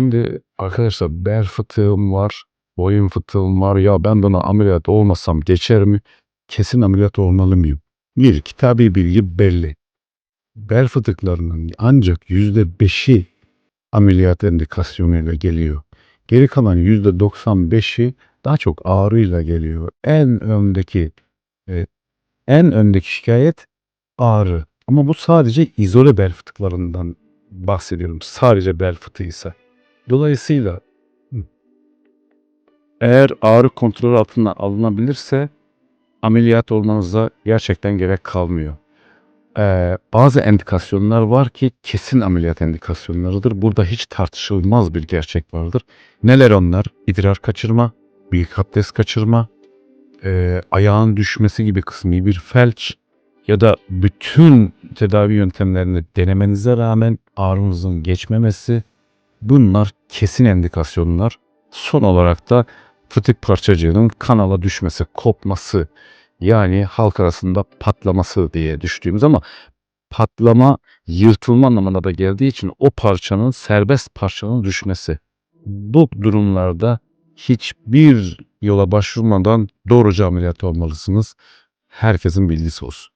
Şimdi arkadaşlar bel fıtığım var, boyun fıtığım var. Ya ben buna ameliyat olmasam geçer mi? Kesin ameliyat olmalı mıyım? Bir, kitabi bilgi belli. Bel fıtıklarının ancak yüzde beşi ameliyat indikasyonuyla geliyor. Geri kalan yüzde 95'i daha çok ağrıyla geliyor. En öndeki e, en öndeki şikayet ağrı. Ama bu sadece izole bel fıtıklarından bahsediyorum. Sadece bel fıtığıysa. Dolayısıyla eğer ağrı kontrol altına alınabilirse ameliyat olmanıza gerçekten gerek kalmıyor. Ee, bazı endikasyonlar var ki kesin ameliyat endikasyonlarıdır. Burada hiç tartışılmaz bir gerçek vardır. Neler onlar? İdrar kaçırma, büyük abdest kaçırma, e, ayağın düşmesi gibi kısmi bir felç ya da bütün tedavi yöntemlerini denemenize rağmen ağrınızın geçmemesi bunlar kesin endikasyonlar. Son olarak da fıtık parçacığının kanala düşmesi, kopması yani halk arasında patlaması diye düştüğümüz ama patlama yırtılma anlamına da geldiği için o parçanın serbest parçanın düşmesi. Bu durumlarda hiçbir yola başvurmadan doğruca ameliyat olmalısınız. Herkesin bilgisi olsun.